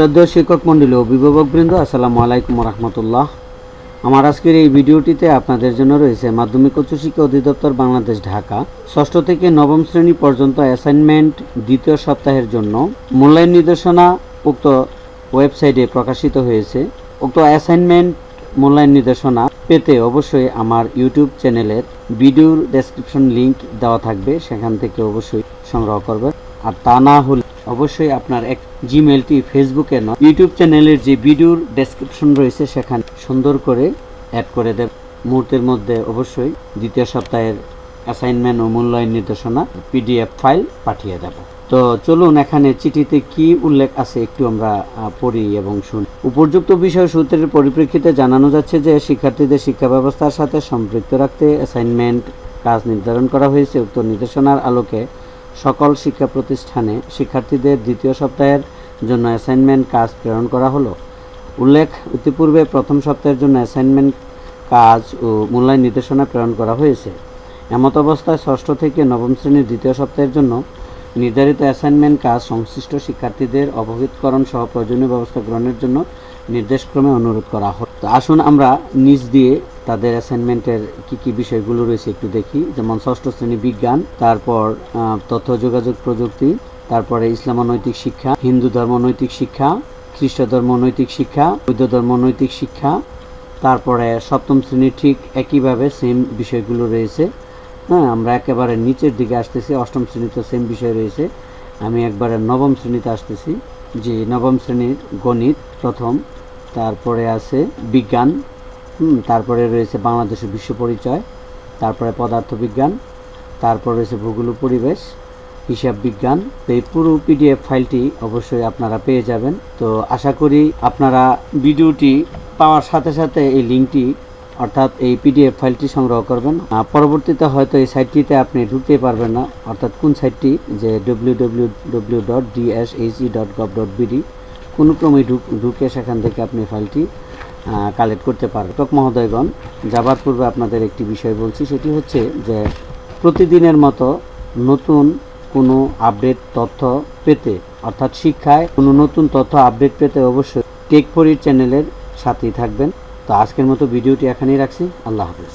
শ্রদ্ধেয় শিক্ষক মণ্ডলী অভিভাবকবৃন্দ, আসসালামু আলাইকুম রহমতুল্লাহ আমার আজকের এই ভিডিওটিতে আপনাদের জন্য রয়েছে মাধ্যমিক উচ্চ শিক্ষা অধিদপ্তর বাংলাদেশ ঢাকা। ষষ্ঠ থেকে নবম শ্রেণি পর্যন্ত অ্যাসাইনমেন্ট দ্বিতীয় সপ্তাহের জন্য মূল্যায়ন নির্দেশনা উক্ত ওয়েবসাইটে প্রকাশিত হয়েছে। উক্ত অ্যাসাইনমেন্ট মূল্যায়ন নির্দেশনা পেতে অবশ্যই আমার ইউটিউব চ্যানেলের ভিডিওর ডেসক্রিপশন লিংক দেওয়া থাকবে। সেখান থেকে অবশ্যই সংগ্রহ করবেন। আর তা না হলে অবশ্যই আপনার এক জিমেলটি ফেসবুকে নয় ইউটিউব চ্যানেলের যে ভিডিওর ডেসক্রিপশন রয়েছে সেখানে সুন্দর করে অ্যাড করে দেব মুহূর্তের মধ্যে অবশ্যই দ্বিতীয় সপ্তাহের অ্যাসাইনমেন্ট ও মূল্যায়ন নির্দেশনা পিডিএফ ফাইল পাঠিয়ে দেব। তো চলুন এখানে চিঠিতে কি উল্লেখ আছে একটু আমরা পড়ি এবং শুনি। উপযুক্ত বিষয় সূত্রের পরিপ্রেক্ষিতে জানানো যাচ্ছে যে শিক্ষার্থীদের শিক্ষা ব্যবস্থার সাথে সম্পৃক্ত রাখতে অ্যাসাইনমেন্ট কাজ নির্ধারণ করা হয়েছে। উক্ত নির্দেশনার আলোকে সকল শিক্ষা প্রতিষ্ঠানে শিক্ষার্থীদের দ্বিতীয় সপ্তাহের জন্য অ্যাসাইনমেন্ট কাজ প্রেরণ করা হলো। উল্লেখ, ইতিপূর্বে প্রথম সপ্তাহের জন্য অ্যাসাইনমেন্ট কাজ ও মূল্যায়ন নির্দেশনা প্রেরণ করা হয়েছে। এমত অবস্থায় ষষ্ঠ থেকে নবম শ্রেণির দ্বিতীয় সপ্তাহের জন্য নির্ধারিত অ্যাসাইনমেন্ট কাজ সংশ্লিষ্ট শিক্ষার্থীদের অবহিতকরণ সহ প্রয়োজনীয় ব্যবস্থা গ্রহণের জন্য নির্দেশক্রমে অনুরোধ করা হয়। আসুন আমরা নিজ দিয়ে তাদের অ্যাসাইনমেন্টের কি কি বিষয়গুলো রয়েছে একটু দেখি। যেমন ষষ্ঠ শ্রেণি বিজ্ঞান, তারপর তথ্য, যোগাযোগ প্রযুক্তি, তারপরে ইসলাম নৈতিক শিক্ষা, হিন্দু ধর্ম নৈতিক শিক্ষা, খ্রিস্ট ধর্ম নৈতিক শিক্ষা, বৌদ্ধ ধর্ম নৈতিক শিক্ষা, তারপরে সপ্তম শ্রেণি ঠিক একইভাবে সেম বিষয়গুলো রয়েছে। হ্যাঁ আমরা একেবারে নিচের দিকে আসতেছি, অষ্টম শ্রেণীতে সেম বিষয় রয়েছে। আমি একবারে নবম শ্রেণীতে আসতেছি, যে নবম শ্রেণির গণিত প্রথম, তারপরে আছে বিজ্ঞান হুম, তারপরে রয়েছে বাংলাদেশের বিশ্ব পরিচয় তারপরে পদার্থবিজ্ঞান তারপর রয়েছে ভূগোল পরিবেশ হিসাব বিজ্ঞান। তো এই পুরো পিডিএফ ফাইলটি অবশ্যই আপনারা পেয়ে যাবেন। তো আশা করি আপনারা ভিডিওটি পাওয়ার সাথে সাথে এই লিঙ্কটি অর্থাৎ এই পিডিএফ ফাইলটি সংগ্রহ করবেন। পরবর্তীতে হয়তো এই সাইটটিতে আপনি ঢুকতে পারবেন না অর্থাৎ কোন সাইটটি? যে W W W dot dot BD কোনো ক্রমে ঢুক ঢুকে সেখান থেকে আপনি ফাইলটি কালেক্ট করতে পারবে টক মহোদয়গণ। যাবার পূর্বে আপনাদের একটি বিষয় বলছি, সেটি হচ্ছে যে প্রতিদিনের মতো নতুন কোনো আপডেট তথ্য পেতে, অর্থাৎ শিক্ষায় কোনো নতুন তথ্য আপডেট পেতে অবশ্যই টেক ফরির চ্যানেলের সাথেই থাকবেন। তো আজকের মতো ভিডিওটি এখানেই রাখছি। আল্লাহ হাফেজ।